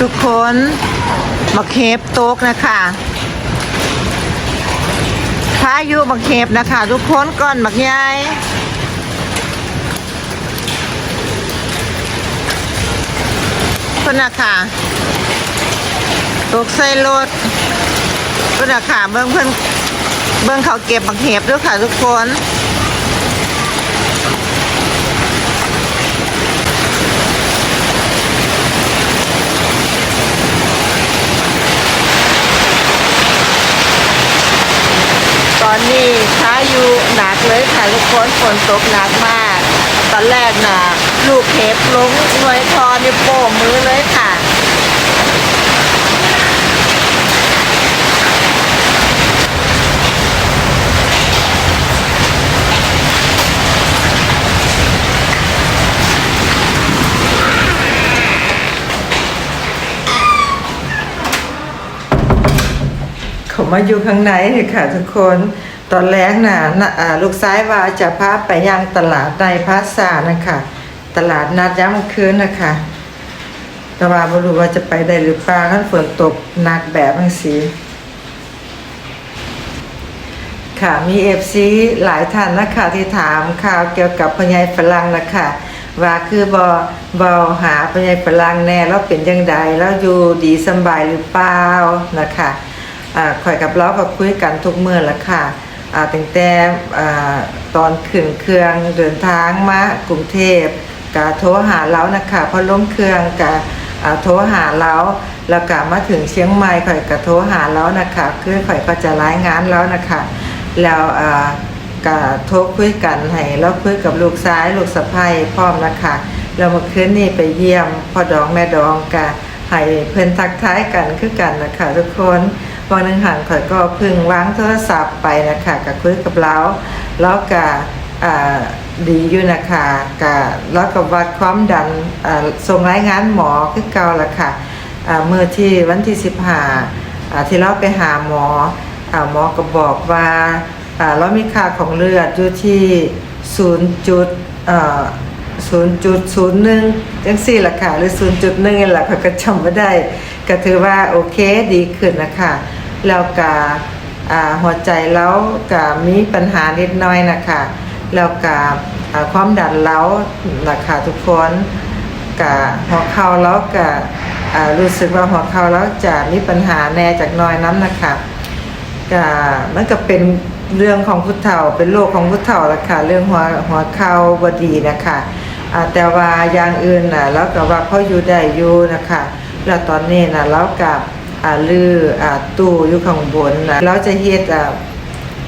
ทุกคนมาเคฟโต๊กนะคะพายุมาเคฟนะคะ ทุกคนก่อนบักยายคนนะคะตกใส่รถคนนะคะเบิ้งเพิ่อนเบิ้งเขาเก็บบักเห็บด้วยค่ะทุกคน อนนี้พายุหนักเลยค่ะทุกคนฝนตกหนักมาก ตอนแรกน่ะลูกเห็บลงหน่วยทอนี่โป่งมือเลยค่ะ มาอยู่ข้างในเลยค่ะทุกคน ตอนแรกน่ะน่ะลูกซ้ายว่าจะพาไปยังตลาดในพาสานะคะ ตลาดนัดย้ำคืนนะคะ แต่ว่าไม่รู้ว่าจะไปได้หรือเปล่าท่านฝนตกหนักแบบนังสีค่ะมีเอฟซีหลายท่านนะคะที่ถามข่าวเกี่ยวกับพญายฝรั่งนะคะว่าคือบอบอหาพญายฝรั่งแน่แล้วเป็นยังไงแล้วอยู่ดีสบายหรือเปล่านะคะ อ่าคอยกับเราก็คุยกันทุกเมื่อละค่ะตั้งแต่ตอนขึ้นเครื่องเดินทางมากรุงเทพกะโทรหาเรานะคะพอล้มเครื่องกะโทรหาเราแล้วกะมาถึงเชียงใหม่ข่อยกะโทรหาเรานะคะคือข่อยก็จะรายงานแล้วนะคะแล้วก็โทรคุยกันให้แล้วคุยกับลูกซ้ายลูกสะใภ้พร้อมนะคะแล้วเมื่อคืนนี้ไปเยี่ยมพ่อดองแม่ดองกะให้เพื่อนทักทายกันคือกันนะคะทุกคน วันหนึงหันข่อยก็พึ่งวางโทรศัพท์ไปนะคะก็คุยกับเราแล้วก็อ่าดีอยู่นะคะก็แล้วก็วัดความดันส่งรายงานหมอคือเก่าละค่ะเมื่อที่วันที่15อ่าที่เราไปหาหมออหมอก็บอกว่าเรามีค่าของเลือดอยู่ที่0จุดเอ่อ0.01จังสี่ละค่ะหรือ0.1นี่แหละค่ะก็จำไม่ได้ ก็ถือว่าโอเคดีขึ้นนะคะ แล้วก็อ่าหัวใจแล้วก็มีปัญหานิดหน้อยนะคะแล้วก็อ่าความดันแล้วนะคะทุกคนกับหัวเข่าแล้วก็อ่ารู้สึกว่าหัวเข่าแล้วจะมีปัญหาแน่จากน้อยน้ำนะคะก็มันก็เป็นเรื่องของพุทธเฒ่าเป็นโรคของพุทธเฒ่าละค่ะเรื่องหัวหัวเข่าบดีนะคะแต่ว่าอย่างอื่นนะแล้วก็ว่าเขาอยู่ได้อยู่นะคะแล้วตอนนี้นะแล้วกับ อ่าลืออ่าตู้อยู่ข้างบนนะเราจะเฮ็ดอ่า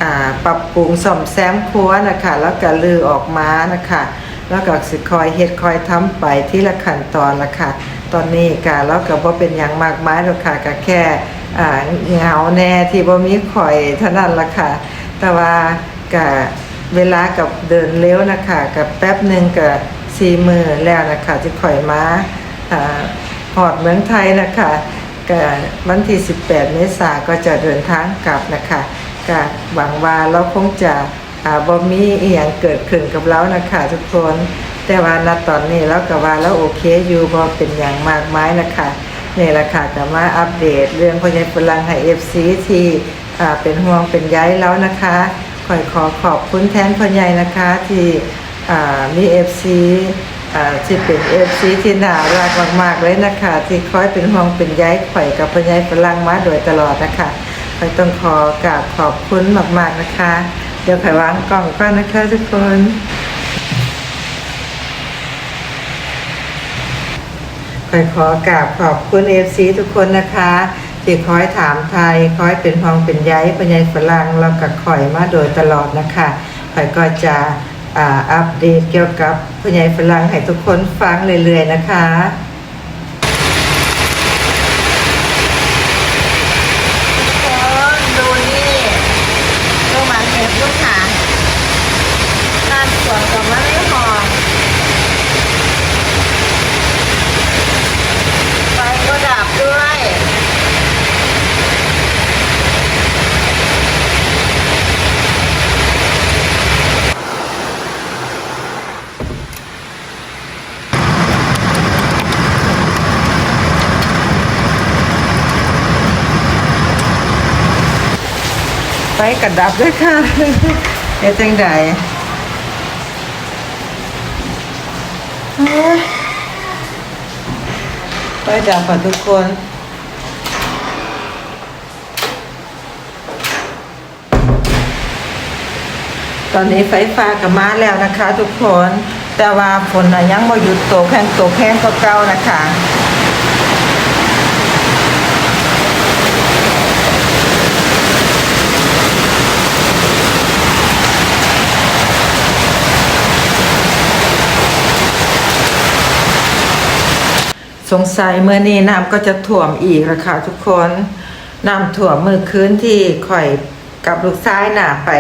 อ่าปรับปรุงซ่อมแซมครัวนะคะแล้วก็ลือออกมานะคะแล้วก็สิคอยเฮ็ดคอยทำไปที่ละขั้นตอนละค่ะ ตอนนี้ก็แล้วก็บ่เป็นหยังมากมายหรอกค่ะก็แค่อ่าเหงาแน่ที่บ่มีข่อยเท่านั้นละค่ะ แต่ว่าก็เวลากับเดินเร็วนะคะกับแป๊บหนึงก็สี่มือแล้วนะคะที่ข่อยมาอ่าหอดเมืองไทยนะคะ ก็วันที่ 18 เมษายนก็จะเดินทางกลับนะคะก็หวังว่าเราคงจะบ่มีอีหยังเกิดขึ้นกับเรานะคะทุกคนแต่ว่าณตอนนี้เราก็ว่าเราโอเคอยู่บ่เป็นอย่างมากมายนะคะนี่แหละค่ะก็มาอัปเดตเรื่องพญายฝรั่งให้ FC ที่อ่เป็นห่วงเป็นใยแล้วนะคะขอยขอขอบคุณแทนพญายนะคะที่มี FC อ่า ที่เป็น FC ที่น่ารักมากๆเลยนะคะ ที่คอยเป็นห่วงเป็นใยไข่กับพญายฝรั่งมาโดยตลอดนะคะข่อยต้องขอกราบขอบคุณมากๆนะคะ เดี๋ยวไข่วางกล่องก่อนนะคะทุกคนขอยขอกราบขอบคุณเอฟซีทุกคนนะคะที่คอยถามไทยคอยเป็นพองเป็นใยเป็นใยฝรั่งแล้วก็คอยมาโดยตลอดนะคะคอยก็จะ อ่าอัปเดตเกี่ยวกับพญายฝรั่งให้ทุกคนฟังเรื่อยๆนะคะ ดูนี่ดูมาเห็บลูกค่ะร้านสวนกับมะไม่หอม ไฟก็ดับด้วย ค ฟกระดับด้วยค่ะเฮ็ดจังใดไฟดับค่ะทุกคนตอนนี้ไฟฟ้ากับมาแล้วนะคะ ทุกคน แต่ว่าฝนยังบ่หยุดตกแห้งตกแห้งก็เก่านะคะ สงสัยเมื่อนี้น้ำก็จะถ่วมอีกละค่ะทุกคนน้ำถ่วมมือคืนที่ข่อยกับลูกซ้ายหน่ะไป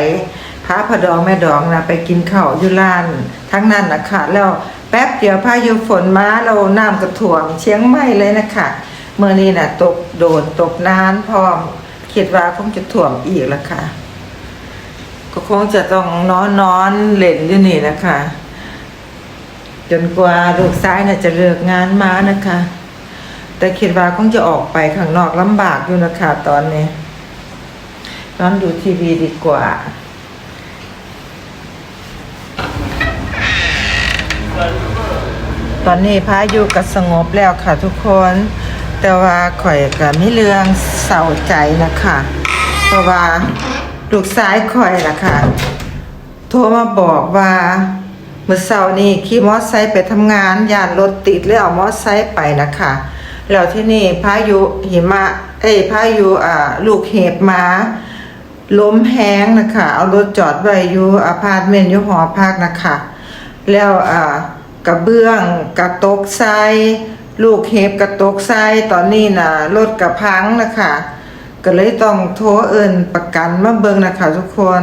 พาพระดองแม่ดองนะไปกินข้าวอยู่ร้าน ทั้งนั้นนะคะแล้วแป๊บเดียวพายุฝนมาเราน้ำก็ถ่วมเชียงใหม่เลยนะคะเมื่อนี้น่ะตกโดนตกนานพร้อมคิดว่าคงจะถ่วมอีกละค่ะ ก็คงจะต้องนอนนอนเล่นอยู่นี่นะคะ จนกว่าลูกซ้ายน่ะจะเลิกงานมานะคะ แต่คิดว่าคงจะออกไปข้างนอกลำบากอยู่นะคะตอนนี้นอนดูทีวีดีกว่าตอนนี้พายุก็สงบแล้วค่ะทุกคน แต่ว่าข่อยก็มีเรื่องเศร้าใจนะคะ เพราะว่าลูกซ้ายข่อยนะคะโทรมาบอกว่า มื่อเช้านี้ขี่มอเตอร์ไซค์ไปทำงานยานรถติดเลยเอามอเตอร์ไซค์ไปนะคะแล้วที่นี่พายุหิมะเอ้พายุอ่าลูกเห็บมาล้มแห้งนะคะเอารถจอดไว้อยู่อพาร์ตเมนต์อยู่หอพักนะคะ แล้วอ่ากระเบื้องกระตกใส่ลูกเห็บกระตกใส่ตอนนี้น่ะรถกระพังนะคะ ก็เลยต้องโทรเอินประกันมาเบิงนะคะทุกคน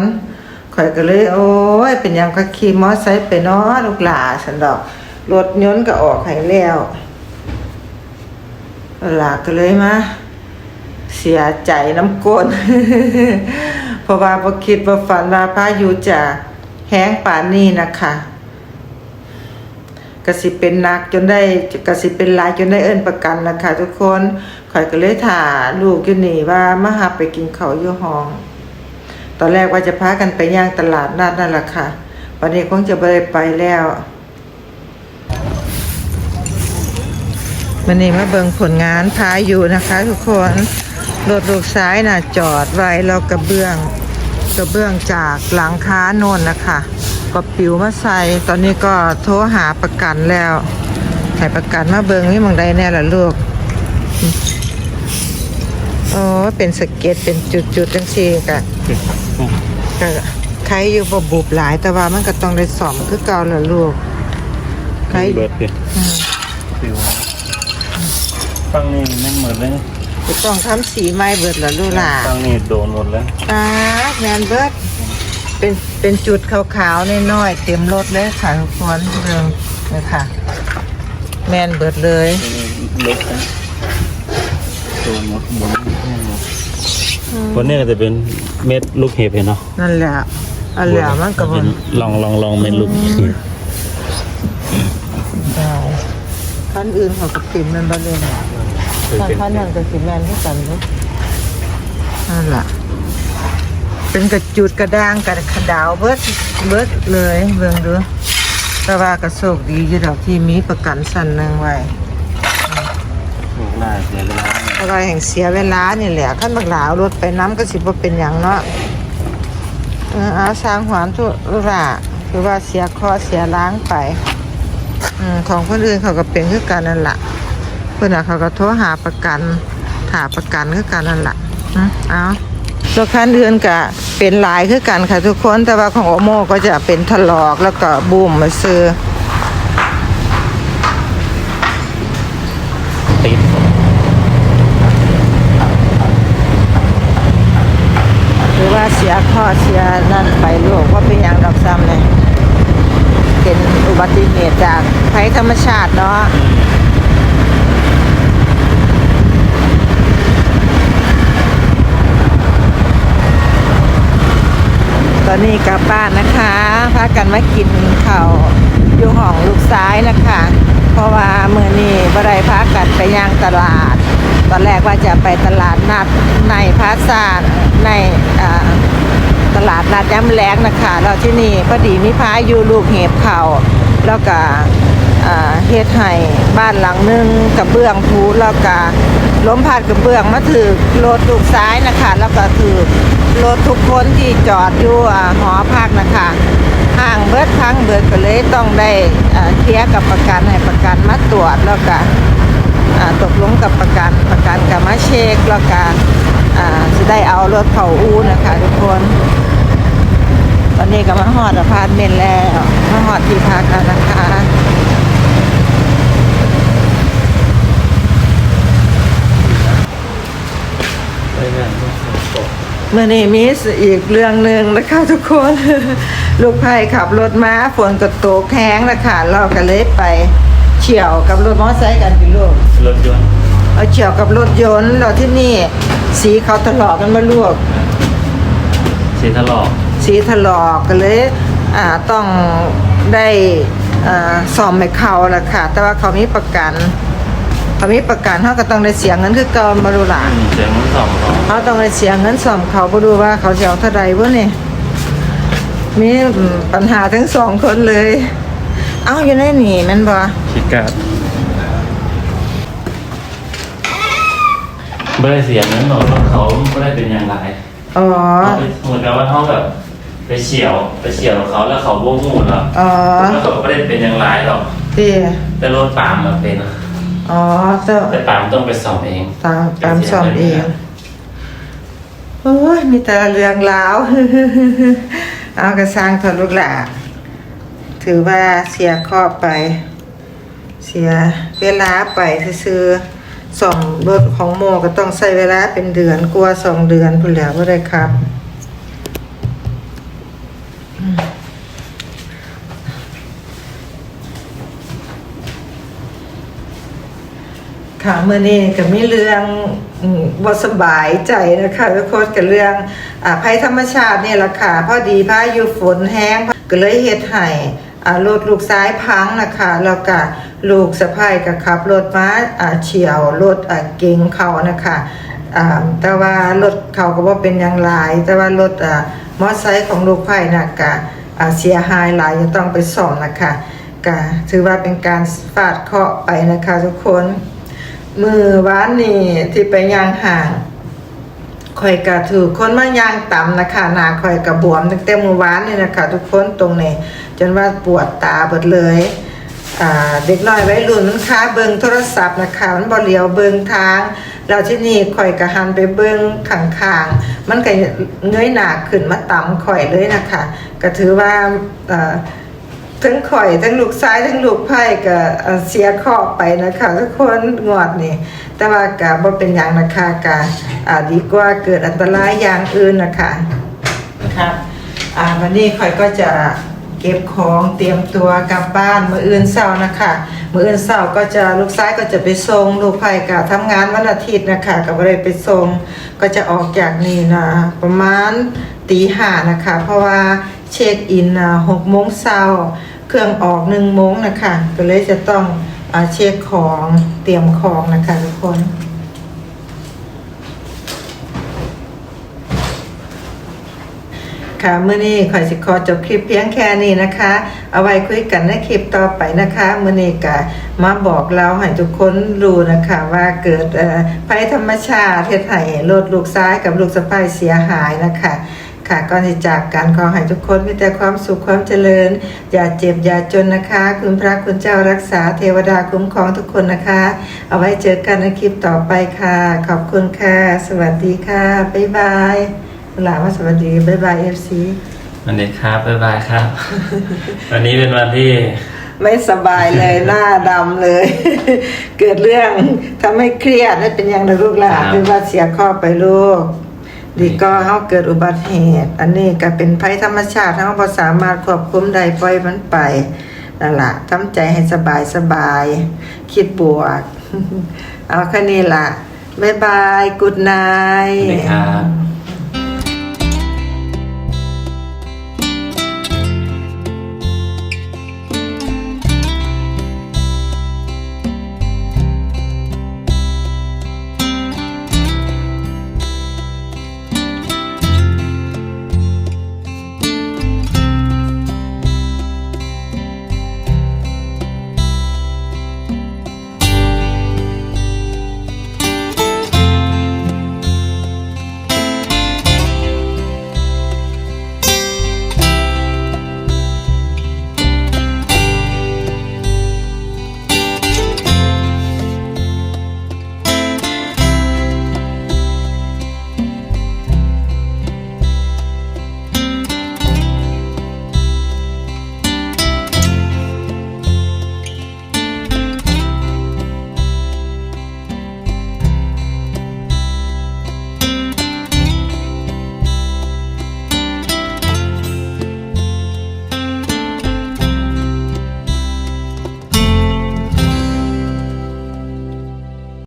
ข่อยก็เลย โอ้ย เป็นยังก็ขี่มอไซค์ไปเนาะลูกหลาฉันดอกรถยนต์ก็ออกให้แล้วหลาก็เลยมาเสียใจน้ำก้นเพราะว่าบ่คิดบ่ฝันว่าพายุจะแห้งป่านนี้นะคะกสิเป็นหนักจนได้กสิเป็นลายจนได้เอิ้นประกันนะคะทุกคนข่อยก็เลยถ่าลูกอยู่นี่ว่ามาหาไปกินเขาอยู่ห้อง ตอนแรกว่าจะพากันไปย่างตลาดนัดนั่นแหละค่ะ วันนี้คงจะไม่ไปแล้ววันนี้มาเบิ่งผลงานพาอยู่นะคะ ทุกคนรถลูกซ้ายน่ะจอดไว้แล้วกระเบื้องกระเบื้องจากหลังค้าโน่นนะคะก็ปิวมาใส่ตอนนี้ก็โทรหาประกันแล้วให้ประกันมาเบิ่งนี่มองใดแน่ล่ะลูกอ๋อเป็นสเก็ตเป็นจุดๆจังซี่กะก็ใครอยู่บ่บุบหลายแต่ว่ามันก็ต้องได้สอมคือเก่าแหละลูกใครเบิร์ดดิอืมฟิวฟังนี่แม่งเหมือนเลยก็ต้องทำสีไม้เบิดละลูกหล่ะฟังนี่โดนหมดแล้วตาแมนเบิดเป็นเป็นจุดขาวๆน้อยๆเต็มรถเลยค่ะทุกคนเรื่องนี่ค่ะ แมนเบิดเลยนี่เล็กนะโดนหมดหมุนแม่งหมด วันนี้ก็จะเป็นเม็ดลูกเห็บเห็นเนาะนั่นแหละอันแหละมันก็บ่เป็นลองลองลองเม็ดลูกเห็บได้คันอื่นเขาก็ปิ่มมันบ่เลยนะคันคันนั้นก็สิแม่นคือกันเนาะนั่นล่ะเป็นกระจุดกระด้างกระขดาวเบิดเบิดเลยเบิ่งดูแต่ว่ากระโชคดีอยู่ดอกที่มีประกันสั้นหนึงไว้ลูกหน้าเสีย เราแห่งเสียเวลานี่แหละขั้นบักหลาวรถไปน้ำก็สิบ่เป็นหยังเนาะเออเอาสร้างหวานทุระคือว่าเสียคอเสียล้างไปอืมของคนอื่นเขาก็เป็นคือกันนั่นแหละเพื่อนน่ะเขาก็โทรหาประกันหาประกันคือกันนั่นแหละเอาตัวคันอื่นก็เป็นลายคือกันค่ะทุกคนแต่ว่าของโอโมก็จะเป็นถลอกแล้วก็บุ่มมาซื้อ ติด หรือว่าเสียข้อเสียนั่นไปลูกว่าเป็นอย่างดอกซ้ำเลยเป็นอุบัติเหตุจากภัยธรรมชาติเนาะตอนนี้กลับบ้านนะคะพากันมากินข้าวอยู่ห้องลูกซ้ายนะคะ เพราะว่าเมื่อนี้บ่ได้พากันไปย่างตลาด ตอนแรกว่าจะไปตลาดนัดในพาซาในอ่า ตลาดนัดย้ำแรงนะคะแล้วที่นี่พอดีมีพายุลูกเห็บเขาแล้วก็เฮ็ดให้บ้านหลังหนึงกับเบื้องพูแล้วก็ล้มพาดกับเบื้องมาถือรถลูกซ้ายนะคะ แล้วก็ถือรถทุกคนที่จอดอยู่หอพักนะคะห่างเบิดพังเบิดก็เลยต้องได้เคลียร์กับประกันให้ประกันมาตรวจแล้วก็ตกลงกับประกันประกันกับมาเช็คแล้วก็ จะได้เอารถเขาอูนะคะทุกคน ตอนนี้ก็มาหอดอพาร์ตเมนต์แล้วมาหอดที่พักแล้วนะคะไปแม่นต้องสอบเมื่อนี้มีอีกเรื่องหนึ่งนะคะทุกคน ลูกไผ่ขับรถม้าฝนก็ตกแห้งนะคะเราก็เลยไปเฉี่ยวกับรถมอเตอร์ไซค์กันพี่ลูกรถยนต์ เอาเฉี่ยวกับรถยนต์เราที่นี่ สีเขาทะเลาะกันมาลวก สีถลอก สีถลอกก็เลยอ่าต้องได้อ่าซ่อมให้เขาละค่ะ แต่ว่าเขามีประกันเขามีประกันเขาก็ต้องได้เสียเงินคือเก่ามาดูหลานเสียงมันสองเขาเขาต้องได้เสียเงินซ่อมเขามาดูว่าเขาจะเอาเท่าใดวะเนี่ยมีปัญหาทั้งสองคนเลย เอ้าอยู่ในนี่แมันบ่คิดการ์ ไม่ได้เสียงนั้นหรอกเพราะเขาไม่ได้เป็นอย่างไรอ๋อเขาไปเหมือนกับว่าเขาแบบไปเฉียวไปเฉียวเขาแล้วเขาโบ้งูแล้วอ๋อแล้วเขาก็ไม่ได้เป็นอย่างไรหรอกเตี้ยแต่รถปาล์มมาเป็น อ๋อเจ้าแต่ปาล์มต้องไปสอบเองตามตามซ่อมเองโอ้ยมีแต่เรื่องราวเอากระสร้างทอลูกหลาถือว่าเสียครอบไป เสียเวลาไปซื้อๆ สองรถของโมก็ต้องใช้เวลาเป็นเดือนกลัวสองเดือนพุ่นแล้วก็ได้ครับค่ะเมื่อนี้ก็มีเรื่องอืมบ่สบายใจนะคะทุกคนกับเรื่องอภัยธรรมชาติเนี่ยแหละค่ะพอดีพายุฝนแห้งก็เลยเฮ็ดให้ รถลูกซ้ายพังนะคะแล้วก็ลูกสะพายก็ขับรถมาอ่าเฉียวรถเก๋งเขานะคะแต่ว่ารถเขาก็บ่เป็นอย่างไรแต่ว่ารถมอเตอร์ไซค์ของลูกไผ่นะก็อ่าเสียหายหลายจะต้องไปซ่อมนะคะก็ถือว่าเป็นการฟาดเคาะไปนะคะทุกคน มือวานนี่ที่ไปยางห่าง ข่อยกะถือคนมาย่างต่ำนะคะหนาข่อยกะบวมตั้งแต่มือวานนี่นะคะ ทุกคนตรงนี้จนว่าปวดตาเบิดเลยเด็กน้อยไว้รุ่นมันค้าเบิงโทรศัพท์นะคะมันบ่เหลียวเบิงทางแล้วที่นี่ข่อยกะหันไปเบิงข้างๆมันก็เงยหนาขึ้นมาต่ำข่อยเลยนะคะ ก็ถือว่าอ่า ทั้งข่อยทั้งลูกซ้ายทั้งลูกไผ่ก็เอ่อเสียข้อไปนะคะทุกคนงวดนี่แต่ว่ากะบ่เป็นอย่างนะคะกะอ่าดีกว่าเกิดอันตรายอย่างอื่นนะคะนะคะอ่าวันนี้ข่อยก็จะเก็บของเตรียมตัวกลับบ้านมื้ออื่นเช้านะคะมื้ออื่นเช้าก็จะลูกซ้ายก็จะไปส่งลูกไผ่ก็ทำงานวันอาทิตย์นะคะก็บ่ได้ไปส่งก็จะออกจากนี่นะประมาณตีห้านะคะ เพราะว่า เช็คอินหกโมงเช้าเครื่องออกหนึ่งโมงนะคะก็เลยจะต้องอเช็คของเตรียมของนะคะทุกคนค่ะเมื่อนี้ขอยสิขอจบคลิปเพียงแค่นี้นะคะ เอาไว้คุยกันในคลิปต่อไปนะคะเมื่อนี้ก็มาบอกเราให้ทุกคนรู้นะคะว่าเกิดภัยธรรมชาติเทศไห้รถลูกซ้ายกับลูกสะใภ้เสียหายนะคะ ค่ะก่อนที่จากกันขอให้ทุกคนมีแต่ความสุขความเจริญ อย่าเจ็บอย่าจนนะคะ คุณพระคุณเจ้ารักษาเทวดาคุ้มครองทุกคนนะคะ เอาไว้เจอกันในคลิปต่อไปค่ะ ขอบคุณค่ะ สวัสดีค่ะ บ๊ายบายหลาว่าสวัสดี บ๊ายบายเอฟซีวันนี้ครับบ๊ายบายครับ วันนี้เป็นวันที่ไม่สบายเลยหน้าดำเลย เกิดเรื่องทำให้เครียดนั่นเป็นอย่างไรลูกหลานครับหรือว่าเสียข้อไปลูก ดีก็เขาเกิดอุบัติเหตุ อันนี้ก็เป็นภัยธรรมชาติเขาพอสามารถควบคุมได้ปล่อยมันไปนั่นแหละทำใจให้สบายสบาย คิดบวก เอาแค่นี้ล่ะ บ๊ายบาย กุดไนสวัสดีครับ